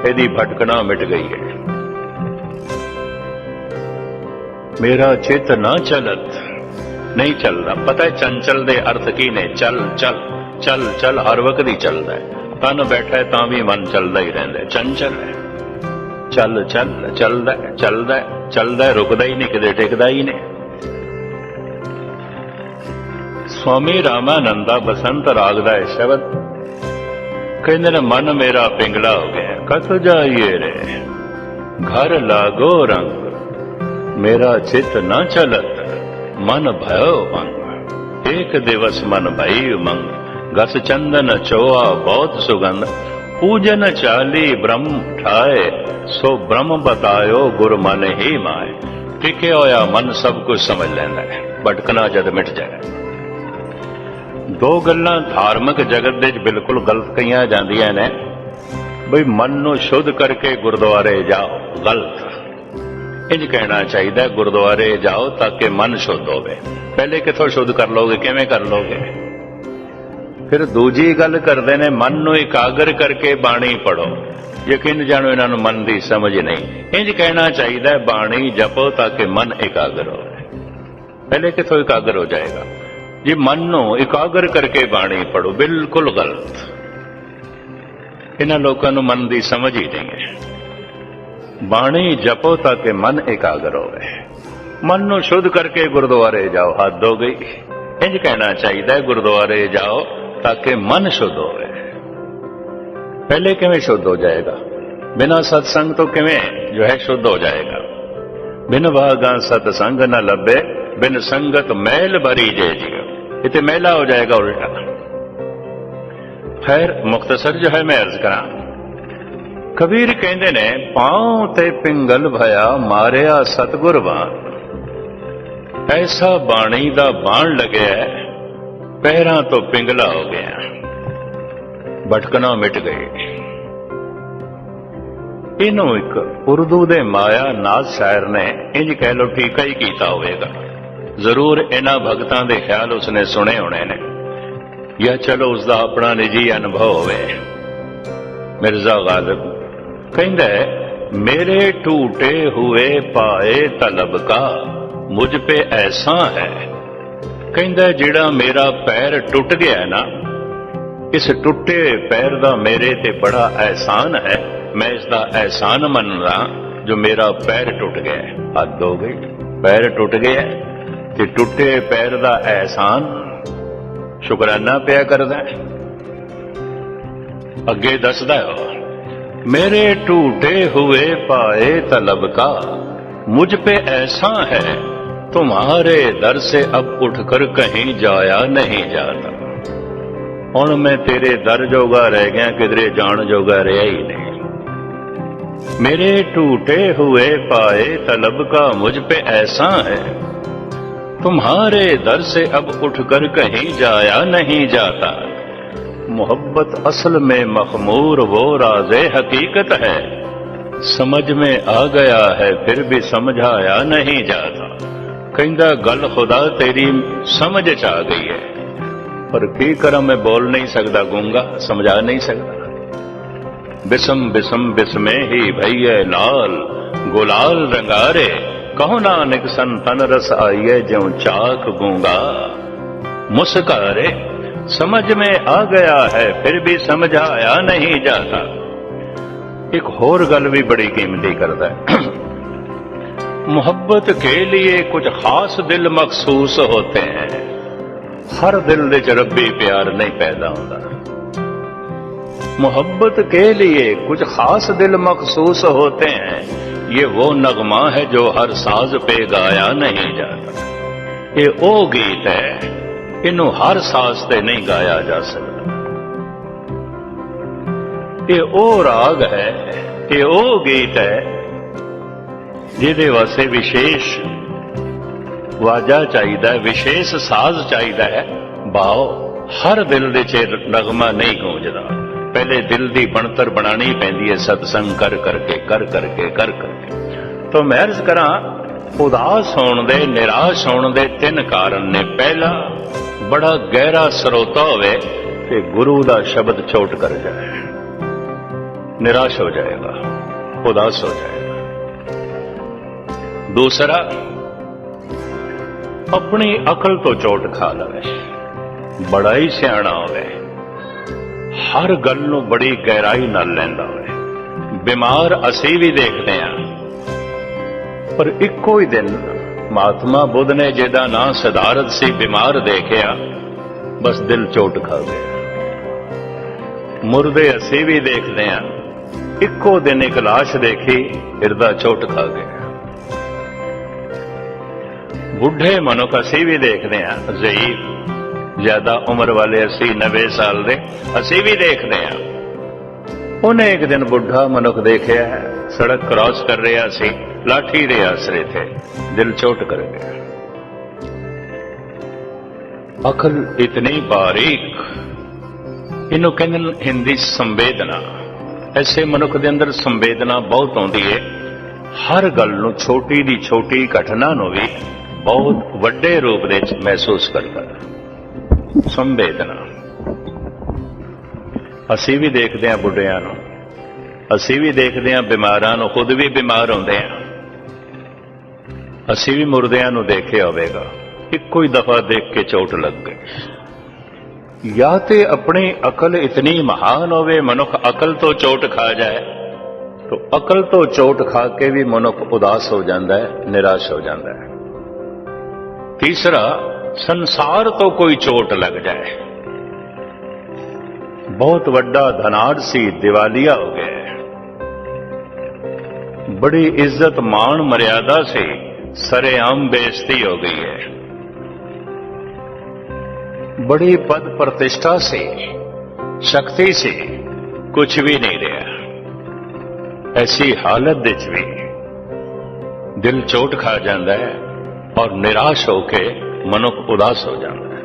ਇਹਦੀ ਭਟਕਣਾ ਮਿਟ ਗਈ ਹੈ। ਮੇਰਾ ਚਿਤ ਨਾ ਚਲਤ ਨਹੀਂ ਚੱਲਦਾ। ਪਤਾ ਹੈ ਚੰਚਲ ਦੇ ਅਰਥ ਕੀ ਨੇ? ਚੱਲ ਚੱਲ ਚੱਲ ਚੱਲ, ਹਰ ਵਕਤ ਹੀ ਚੱਲਦਾ ਹੈ। ਤਨ ਬੈਠਾ ਹੈ ਤਾਂ ਵੀ ਮਨ ਚੱਲਦਾ ਹੀ ਰਹਿੰਦਾ ਚੰਚਲ ਹੈ। ਚੱਲ ਚੱਲ, ਚੱਲਦਾ ਚੱਲਦਾ ਚੱਲਦਾ ਰੁਕਦਾ ਹੀ ਨਹੀਂ, ਕਿਤੇ ਟਿਕਦਾ ਹੀ ਨਹੀਂ। ਸਵਾਮੀ ਰਾਮਾਨੰਦਾ ਬਸੰਤ ਰਾਗ ਦਾ ਇਹ ਸ਼ਬਦ ਕਹਿੰਦੇ ਨੇ, ਮਨ ਮੇਰਾ ਪਿੰਗਲਾ ਹੋ ਗਿਆ ਕਤ ਜਾਈਏ ਰੇ? ਘਰ ਲਾਗੋ ਰੰਗ, ਮੇਰਾ ਚਿਤ ਨਾ ਚਲਤ ਮਨ ਭਇਓ ਮੰਗ। ਇੱਕ ਦਿਵਸ ਮਨ ਭਈ ਉਮੰਗ ਗਸ ਚੰਦਨ ਚੋਆ ਬਹੁਤ ਸੁਗੰਧ। ਪੂਜਨ ਚਾਲੀ ਬ੍ਰਹਮ ਠਾਏ। ਸੋ ਬ੍ਰਹਮ ਬਤਾਇਓ ਗੁਰ ਮਨ ਹੀ ਮਾਏ। ਟਿਕਿਆ ਹੋਇਆ ਮਨ ਸਭ ਕੁਝ ਸਮਝ ਲੈਂਦਾ ਹੈ। ਭਟਕਣਾ ਜਦ ਮਿਟ ਜਾਏ। ਦੋ ਗੱਲਾਂ ਧਾਰਮਿਕ ਜਗਤ ਦੇ ਵਿੱਚ ਬਿਲਕੁਲ ਗਲਤ ਕਹੀਆਂ ਜਾਂਦੀਆਂ ਨੇ। ਬਈ ਮਨ ਨੂੰ ਸ਼ੁੱਧ ਕਰਕੇ ਗੁਰਦੁਆਰੇ ਜਾਓ। ਗਲਤ। ਇੰਜ ਕਹਿਣਾ ਚਾਹੀਦਾ ਗੁਰਦੁਆਰੇ ਜਾਓ ਤਾਂ ਕਿ ਮਨ ਸ਼ੁੱਧ ਹੋਵੇ। ਪਹਿਲੇ ਕਿੱਥੋਂ ਸ਼ੁੱਧ ਕਰ ਲੋਗੇ ਕਿਵੇਂ ਕਰ ਲੋਗੇ ਫਿਰ ਦੂਜੀ ਗੱਲ ਕਰਦੇ ਨੇ, ਮਨ ਨੂੰ ਇਕਾਗਰ ਕਰਕੇ ਬਾਣੀ ਪੜੋ ਯਕੀਨ ਜਾਣੋ, ਇਹਨਾਂ ਨੂੰ ਮਨ ਦੀ ਸਮਝ ਨਹੀਂ। ਇੰਜ ਕਹਿਣਾ ਚਾਹੀਦਾ ਬਾਣੀ ਜਪੋ ਤਾਂ ਕਿ ਮਨ ਇਕਾਗਰ ਹੋਵੇ। ਪਹਿਲੇ ਕਿਥੋਂ ਇਕਾਗਰ ਹੋ ਜਾਏਗਾ? ਜੇ ਮਨ ਨੂੰ ਇਕਾਗਰ ਕਰਕੇ ਬਾਣੀ ਪੜੋ ਬਿਲਕੁਲ ਗਲਤ। ਇਹਨਾਂ ਲੋਕਾਂ ਨੂੰ ਮਨ ਦੀ ਸਮਝ ਹੀ ਨਹੀਂ ਹੈ। ਬਾਣੀ ਜਪੋ ਤਾਂ ਕਿ ਮਨ ਇਕਾਗਰ ਹੋਵੇ। ਮਨ ਨੂੰ ਸ਼ੁੱਧ ਕਰਕੇ ਗੁਰਦੁਆਰੇ ਜਾਓ, ਹੱਦ ਹੋ ਗਈ। ਇੰਜ ਕਹਿਣਾ ਚਾਹੀਦਾ ਹੈ, ਗੁਰਦੁਆਰੇ ਜਾਓ ਤਾਂ ਕਿ ਮਨ ਸ਼ੁੱਧ ਹੋਵੇ। ਪਹਿਲੇ ਕਿਵੇਂ ਸ਼ੁੱਧ ਹੋ ਜਾਏਗਾ? ਬਿਨਾਂ ਸਤਸੰਗ ਤੋਂ ਕਿਵੇਂ ਜੋ ਹੈ ਸ਼ੁੱਧ ਹੋ ਜਾਏਗਾ? ਬਿਨ ਭਾਗਾ ਸਤਸੰਗ ਨਾ ਲੱਭੇ, ਬਿਨ ਸੰਗਤ ਮਹਿਲ ਭਰੀ ਜੇ ਜੀਓ। ਇਤੇ ਮਹਿਲਾ ਹੋ ਜਾਏਗਾ ਉਲਟਾ। ਖੈਰ ਮੁਖਤਸਰ ਜੋ ਹੈ, ਮੈਂ ਅਰਜ਼ ਕਰਾਂ ਕਬੀਰ ਕਹਿੰਦੇ ਨੇ ਪਾਉ ਤੇ ਪਿੰਗਲ ਭਇਆ ਮਾਰਿਆ ਸਤਗੁਰ ਬਾਣ ਐਸਾ ਬਾਣੀ ਦਾ ਬਾਣ ਲੱਗਿਆ ਹੈ, ਪੈਰਾਂ ਤੋਂ ਪਿੰਗਲਾ ਹੋ ਗਿਆ ਭਟਕਣਾ ਮਿਟ ਗਈ ਇਹਨੂੰ ਇੱਕ ਉਰਦੂ ਦੇ ਮਾਇਆ ਨਾਜ਼ ਸ਼ਾਇਰ ਨੇ ਇੰਜ ਕਹਿ ਲੋ ਠੀਕਾ ਹੀ ਕੀਤਾ ਹੋਵੇਗਾ। ਜ਼ਰੂਰ ਇਹਨਾਂ ਭਗਤਾਂ ਦੇ ਖਿਆਲ ਉਸਨੇ ਸੁਣੇ ਹੋਣੇ ਨੇ। ਜਾਂ ਚਲੋ ਉਸ ਦਾ ਆਪਣਾ ਨਿੱਜੀ ਅਨੁਭਵ ਹੋਵੇ। ਮਿਰਜ਼ਾ ਗਾਲਿਬ ਕਹਿੰਦਾ ਮੇਰੇ ਟੂਟੇ ਹੋਏ ਪਾਏ ਤਲਬ ਕਾ, ਮੁਝ ਪੇ ਐਸਾ ਹੈ। ਕਹਿੰਦਾ ਜਿਹੜਾ ਮੇਰਾ ਪੈਰ ਟੁੱਟ ਗਿਆ ਨਾ, ਇਸ ਟੁੱਟੇ ਪੈਰ ਦਾ ਮੇਰੇ ਤੇ ਬੜਾ ਅਹਿਸਾਨ ਹੈ। ਮੈਂ ਇਸ ਦਾ ਅਹਿਸਾਨ ਮੰਨਦਾ ਜੋ ਮੇਰਾ ਪੈਰ ਟੁੱਟ ਗਿਆ ਹੱਦ ਹੋ ਗਈ। ਪੈਰ ਟੁੱਟ ਗਿਆ ਤੇ ਟੁੱਟੇ ਪੈਰ ਦਾ ਅਹਿਸਾਨ ਸ਼ੁਕਰਾਨਾ ਪਿਆ ਕਰਦਾ ਅੱਗੇ ਦੱਸਦਾ ਹੈ میرے ٹوٹے ہوئے پائے طلب کا، مجھ پہ ایسا ہے، تمہارے در سے اب اٹھ کر کہیں جایا نہیں جاتا۔ ہوں میں تیرے در جوگا رہ گیا کدھرے جان جوگا رہا ہی نہیں۔ میرے ٹوٹے ہوئے پائے طلب کا، مجھ پہ ایسا ہے، تمہارے در سے اب اٹھ کر کہیں جایا نہیں جاتا۔ محبت اصل میں مخمور وہ راز حقیقت ہے۔ سمجھ میں آ گیا ہے پھر بھی سمجھایا نہیں جاتا۔ کہندہ گل خدا تیری سمجھ چاہ گئی ہے۔ پر کی کرم میں بول نہیں سکتا گونگا، سمجھا نہیں سکتا بسم بسم بسمے ہی بھئی لال، گلال رنگارے۔ کہو نانک سن تن رس آئیے جوں چاک گونگا۔ مسکارے۔ سمجھ میں آ گیا ہے، پھر بھی سمجھایا نہیں جاتا۔ ایک اور گل بھی بڑی قیمتی کرتا ہے۔ محبت کے لیے کچھ خاص دل مخصوص ہوتے ہیں۔ ہر دل دے ربی پیار نہیں پیدا ہوتا محبت کے لیے کچھ خاص دل مخصوص ہوتے ہیں۔ یہ وہ نغمہ ہے جو ہر ساز پہ گایا نہیں جاتا۔ یہ او گیت ہے۔ ਇਹਨੂੰ ਹਰ ਸਾਸ ਤੇ ਨਹੀਂ ਗਾਇਆ ਜਾ ਸਕਦਾ। ਇਹ ਉਹ ਰਾਗ ਹੈ ਇਹ ਉਹ ਗੀਤ ਹੈ, ਜਿਹਦੇ ਵਾਸਤੇ ਵਿਸ਼ੇਸ਼ ਵਾਜਾ ਚਾਹੀਦਾ ਵਿਸ਼ੇਸ਼ ਸਾਜ਼ ਚਾਹੀਦਾ ਹੈ। ਬਾਓ, ਹਰ ਦਿਲ ਦੇ ਚ ਨਗਮਾ ਨਹੀਂ ਗੂੰਜਦਾ। ਪਹਿਲੇ ਦਿਲ ਦੀ ਬਣਤਰ ਬਣਾਣੀ ਪੈਂਦੀ ਹੈ, ਸਤਸੰਗ ਕਰ ਕਰਕੇ ਕਰ ਕਰਕੇ ਕਰ ਕਰਕੇ। ਤਾਂ ਮੈਂ ਅਰਜ਼ ਕਰਾਂ, ਉਦਾਸ ਹੋਣ ਦੇ, ਨਿਰਾਸ਼ ਹੋਣ ਦੇ ਤਿੰਨ ਕਾਰਨ ਨੇ। ਪਹਿਲਾ ਬੜਾ ਗਹਿਰਾ ਸਰੋਤਾ ਹੋਵੇ ਤੇ ਗੁਰੂ ਦਾ ਸ਼ਬਦ ਚੋਟ ਕਰ ਜਾਏ। ਨਿਰਾਸ਼ ਹੋ ਜਾਏਗਾ, ਉਦਾਸ ਹੋ ਜਾਏਗਾ। ਦੂਸਰਾ, ਆਪਣੀ ਅਕਲ ਤੋਂ ਚੋਟ ਖਾ ਲਵੇ। ਬੜਾ ਹੀ ਸਿਆਣਾ ਹੋਵੇ। ਹਰ ਗੱਲ ਨੂੰ ਬੜੀ ਗਹਿਰਾਈ ਨਾਲ ਲੈਂਦਾ ਹੋਵੇ। ਬਿਮਾਰ ਅਸੀਂ ਵੀ ਦੇਖਦੇ ਹਾਂ, ਪਰ ਇੱਕੋ ਹੀ ਦਿਨ ਮਹਾਤਮਾ ਬੁੱਧ ਨੇ ਜਿਹਦਾ ਨਾਂ ਸਿਧਾਰਥ ਸੀ, ਬਿਮਾਰ ਦੇਖਿਆ, ਬਸ ਦਿਲ ਚੋਟ ਖਾ ਗਿਆ। ਮੁਰਦੇ ਅਸੀਂ ਵੀ ਦੇਖਦੇ ਹਾਂ, ਇੱਕੋ ਦਿਨ ਇੱਕ ਲਾਸ਼ ਦੇਖੀ, ਹਿਰਦਾ ਚੋਟ ਖਾ ਗਿਆ। ਬੁੱਢੇ ਮਨੁੱਖ ਅਸੀਂ ਵੀ ਦੇਖਦੇ ਹਾਂ ਜ਼ਈਫ ਜ਼ਿਆਦਾ ਉਮਰ ਵਾਲੇ 80 90 ਸਾਲ ਦੇ, ਅਸੀਂ ਵੀ ਦੇਖਦੇ ਹਾਂ। ਉਹਨੇ ਇੱਕ ਦਿਨ ਬੁੱਢਾ ਮਨੁੱਖ ਦੇਖਿਆ ਹੈ ਸੜਕ ਕ੍ਰਾਸ ਕਰ ਰਿਹਾ ਸੀ ਲਾਠੀ ਦੇ ਆਸਰੇ ਥੇ ਦਿਲ ਚੋਟ ਕਰ ਗਿਆ ਅਕਲ ਇਤਨੀ ਬਾਰੀਕ, ਇਹਨੂੰ ਕਹਿੰਦੇ ਨੇ ਹਿੰਦੀ ਸੰਵੇਦਨਾ। ਐਸੇ ਮਨੁੱਖ ਦੇ ਅੰਦਰ ਸੰਵੇਦਨਾ ਬਹੁਤ ਆਉਂਦੀ ਹੈ ਹਰ ਗੱਲ ਨੂੰ ਛੋਟੀ ਦੀ ਛੋਟੀ ਘਟਨਾ ਨੂੰ ਵੀ ਬਹੁਤ ਵੱਡੇ ਰੂਪ ਦੇ ਵਿੱਚ ਮਹਿਸੂਸ ਕਰਦਾ। ਸੰਵੇਦਨਾ। ਅਸੀਂ ਵੀ ਦੇਖਦੇ ਹਾਂ ਬੁੱਢਿਆਂ ਨੂੰ। ਅਸੀਂ ਵੀ ਦੇਖਦੇ ਹਾਂ ਬਿਮਾਰਾਂ ਨੂੰ, ਖੁਦ ਵੀ ਬਿਮਾਰ ਹੁੰਦੇ ਹਾਂ। ਅਸੀਂ ਵੀ ਮੁਰਦਿਆਂ ਨੂੰ ਦੇਖਿਆ ਹੋਵੇਗਾ, ਇੱਕੋ ਹੀ ਦਫਾ ਦੇਖ ਕੇ ਚੋਟ ਲੱਗ ਗਈ। ਜਾਂ ਤੇ ਆਪਣੀ ਅਕਲ ਇਤਨੀ ਮਹਾਨ ਹੋਵੇ, ਮਨੁੱਖ ਅਕਲ ਤੋਂ ਚੋਟ ਖਾ ਜਾਏ, ਤਾਂ ਅਕਲ ਤੋਂ ਚੋਟ ਖਾ ਕੇ ਵੀ ਮਨੁੱਖ ਉਦਾਸ ਹੋ ਜਾਂਦਾ ਹੈ, ਨਿਰਾਸ਼ ਹੋ ਜਾਂਦਾ ਹੈ। ਤੀਸਰਾ, ਸੰਸਾਰ ਤੋਂ ਕੋਈ ਚੋਟ ਲੱਗ ਜਾਏ। ਬਹੁਤ ਵੱਡਾ ਧਨਾੜ ਸੀ, ਦਿਵਾਲੀਆ ਹੋ ਗਿਆ। ਹੈ। ਬੜੀ ਇੱਜ਼ਤ ਮਾਣ ਮਰਿਆਦਾ ਸੀ ਸਰੇਆਮ ਬੇਇੱਜ਼ਤੀ ਹੋ ਗਈ ਹੈ। ਬੜੀ ਪਦ ਪ੍ਰਤਿਸ਼ਠਾ ਸੀ, ਸ਼ਕਤੀ ਸੀ ਕੁਝ ਵੀ ਨਹੀਂ ਰਿਹਾ। ਐਸੀ ਹਾਲਤ ਵਿੱਚ ਵੀ ਦਿਲ ਚੋਟ ਖਾ ਜਾਂਦਾ ਹੈ ਔਰ ਨਿਰਾਸ਼ ਹੋ ਕੇ ਮਨੁੱਖ ਉਦਾਸ ਹੋ ਜਾਂਦਾ ਹੈ।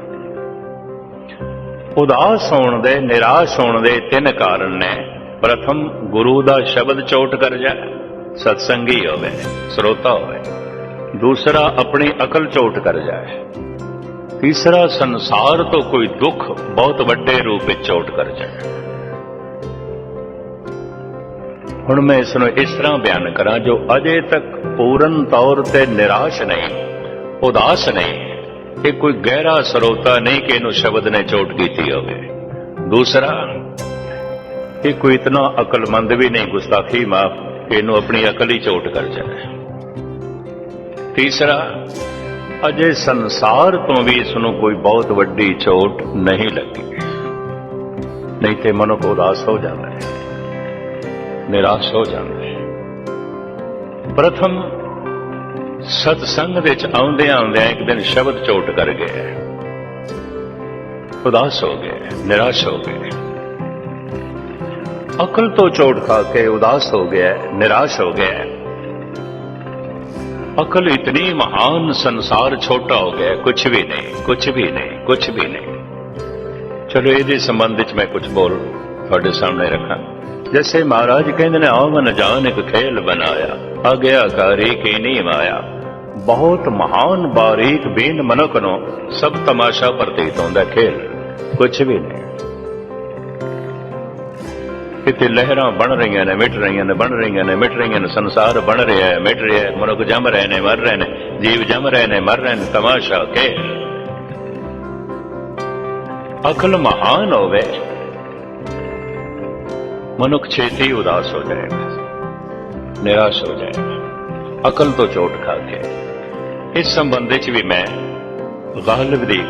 ਉਦਾਸ ਹੋਣ ਦੇ, ਨਿਰਾਸ਼ ਹੋਣ ਦੇ ਤਿੰਨ ਕਾਰਨ ਨੇ। ਪ੍ਰਥਮ, ਗੁਰੂ ਦਾ ਸ਼ਬਦ ਚੋਟ ਕਰ ਜਾਏ। ਸਤਸੰਗੀ ਹੋਵੇ, ਸਰੋਤਾ ਹੋਵੇ, ਦੂਸਰਾ ਆਪਣੀ ਅਕਲ ਚੋਟ ਕਰ ਜਾਏ, ਤੀਸਰਾ ਸੰਸਾਰ ਤੋਂ ਕੋਈ ਦੁੱਖ ਬਹੁਤ ਵੱਡੇ ਰੂਪ ਵਿੱਚ ਚੋਟ ਕਰ ਜਾਏ। ਹੁਣ ਮੈਂ ਇਸ ਨੂੰ ਇਸ ਤਰ੍ਹਾਂ ਬਿਆਨ ਕਰਾਂ, ਜੋ ਅਜੇ ਤੱਕ ਪੂਰਨ ਤੌਰ ਤੇ ਨਿਰਾਸ਼ ਨਹੀਂ, ਉਦਾਸ ਨਹੀਂ, ਇਹ ਕੋਈ ਗਹਿਰਾ ਸਰੋਤਾ ਨਹੀਂ ਕਿ ਇਹਨੂੰ ਸ਼ਬਦ ਨੇ ਚੋਟ ਕੀਤੀ ਹੋਵੇ। ਦੂਸਰਾ, ਇਹ ਕੋਈ ਇਤਨਾ ਅਕਲਮੰਦ ਵੀ ਨਹੀਂ, ਗੁਸਤਾਖੀ ਮਾਫ ਇਹਨੂੰ ਆਪਣੀ ਅਕਲ ਹੀ ਚੋਟ ਕਰ ਜਾਣਾ ਤੀਸਰਾ, ਅਜੇ ਸੰਸਾਰ ਤੋਂ ਵੀ ਇਸ ਨੂੰ ਕੋਈ ਬਹੁਤ ਵੱਡੀ ਚੋਟ ਨਹੀਂ ਲੱਗੀ। ਨਹੀਂ ਤੇ ਮਨੁੱਖ ਉਦਾਸ ਹੋ ਜਾਂਦਾ ਹੈ, ਨਿਰਾਸ਼ ਹੋ ਜਾਂਦਾ ਹੈ। ਪ੍ਰਥਮ, ਸਤਸੰਗ ਵਿੱਚ ਆਉਂਦਿਆਂ ਆਉਂਦਿਆਂ ਇੱਕ ਦਿਨ ਸ਼ਬਦ ਚੋਟ ਕਰ ਗਿਆ ਉਦਾਸ ਹੋ ਗਏ ਨਿਰਾਸ਼ ਹੋ ਗਏ ਅਕਲ ਤੋਂ ਚੋਟ ਖਾ ਕੇ ਉਦਾਸ ਹੋ ਗਿਆ ਨਿਰਾਸ਼ ਹੋ ਗਿਆ ਅਕਲ ਇਤਨੀ ਮਹਾਨ, ਸੰਸਾਰ ਛੋਟਾ ਹੋ ਗਿਆ ਕੁਝ ਵੀ ਨਹੀਂ ਕੁਝ ਵੀ ਨਹੀਂ ਕੁਝ ਵੀ ਨਹੀਂ। ਚਲੋ ਇਹਦੇ ਸੰਬੰਧ ਵਿੱਚ ਮੈਂ ਕੁਝ ਬੋਲ ਤੁਹਾਡੇ ਸਾਹਮਣੇ ਰੱਖਾਂ। ਜੈਸੇ ਮਹਾਰਾਜ ਕਹਿੰਦੇ ਨੇ, ਆਵਨ ਜਾਨ ਇੱਕ ਖੇਲ ਬਣਾਇਆ ਆਗਿਆਕਾਰੀ ਕੇ ਨਹੀਂ ਮਾਇਆ ਬਹੁਤ ਮਹਾਨ ਬਾਰੀਕ ਬੇਨ ਮਨੁੱਖ ਨੂੰ ਸਭ ਤਮਾਸ਼ਾ ਪ੍ਰਤੀਤ ਹੁੰਦਾ ਖੇਲ ਕੁਝ ਵੀ ਨਹੀਂ। ਇੱਥੇ ਲਹਿਰਾਂ ਬਣ ਰਹੀਆਂ ਨੇ, ਮਿਟ ਰਹੀਆਂ ਨੇ, ਬਣ ਰਹੀਆਂ ਨੇ, ਮਿਟ ਰਹੀਆਂ ਨੇ, ਸੰਸਾਰ ਬਣ ਰਿਹਾ ਹੈ, ਮਿਟ ਰਿਹਾ ਹੈ, ਮਨੁੱਖ ਜੰਮ ਰਹੇ ਨੇ, ਮਰ ਰਹੇ ਨੇ, ਜੀਵ ਜੰਮ ਰਹੇ ਨੇ, ਮਰ ਰਹੇ ਨੇ, ਤਮਾਸ਼ਾ ਕੇ। ਅਕਲ ਮਹਾਨ ਹੋਵੇ, ਮਨੁੱਖ ਛੇਤੀ ਉਦਾਸ ਹੋ ਜਾਏਗਾ, ਨਿਰਾਸ਼ ਹੋ ਜਾਏਗਾ, ਅਕਲ ਤੋਂ ਚੋਟ ਖਾ ਕੇ। ਇਸ ਸੰਬੰਧ ਵਿੱਚ ਵੀ ਮੈਂ, ਗਾਲਬ ਦੀ